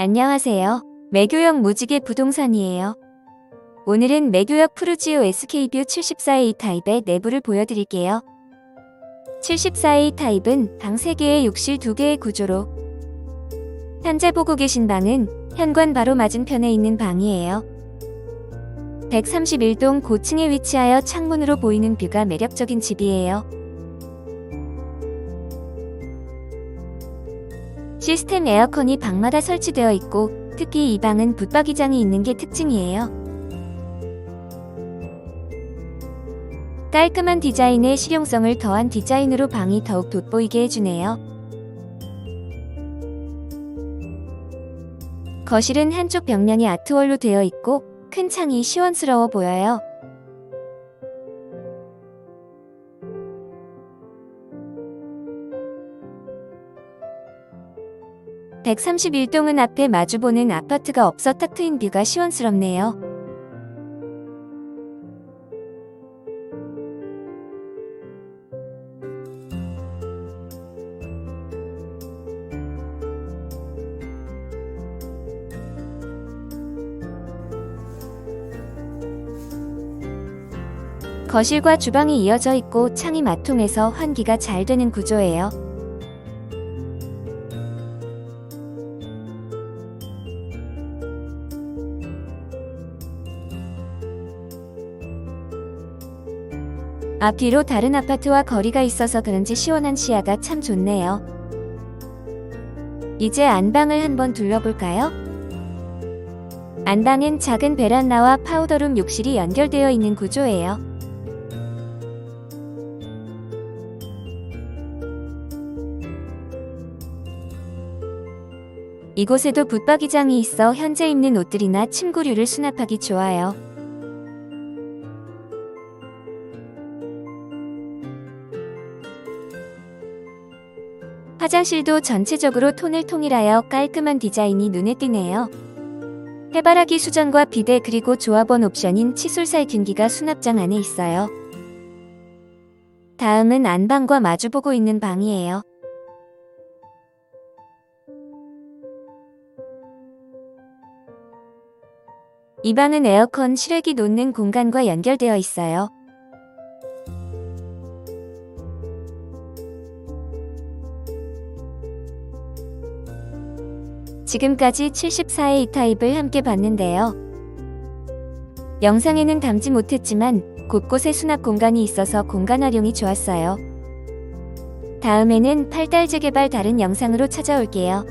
안녕하세요. 매교역 무지개 부동산이에요. 오늘은 매교역 푸르지오 SK뷰 74A 타입의 내부를 보여드릴게요. 74A 타입은 방 3개에 욕실 2개의 구조로 현재 보고 계신 방은 현관 바로 맞은편에 있는 방이에요. 131동 고층에 위치하여 창문으로 보이는 뷰가 매력적인 집이에요. 시스템 에어컨이 방마다 설치되어 있고 특히 이 방은 붙박이장이 있는 게 특징이에요. 깔끔한 디자인에 실용성을 더한 디자인으로 방이 더욱 돋보이게 해주네요. 거실은 한쪽 벽면이 아트월로 되어 있고 큰 창이 시원스러워 보여요. (131동은) 앞에 마주보는 아파트가 없어 탁 트인 뷰가 시원스럽네요. 거실과 주방이 이어져 있고 창이 마통해서 환기가 잘 되는 구조예요. 앞뒤로 다른 아파트와 거리가 있어서 그런지 시원한 시야가 참 좋네요. 이제 안방을 한번 둘러볼까요? 안방은 작은 베란다와 파우더룸 욕실이 연결되어 있는 구조예요. 이곳에도 붙박이장이 있어 현재 입는 옷들이나 침구류를 수납하기 좋아요. 화장실도 전체적으로 톤을 통일하여 깔끔한 디자인이 눈에 띄네요. 해바라기 수전과 비데 그리고 조합원 옵션인 칫솔 살균기가 수납장 안에 있어요. 다음은 안방과 마주보고 있는 방이에요. 이 방은 에어컨 실외기 놓는 공간과 연결되어 있어요. 지금까지 74의 이 타입을 함께 봤는데요. 영상에는 담지 못했지만 곳곳에 수납 공간이 있어서 공간 활용이 좋았어요. 다음에는 8달 재개발 다른 영상으로 찾아올게요.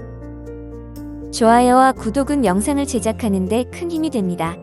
좋아요와 구독은 영상을 제작하는데 큰 힘이 됩니다.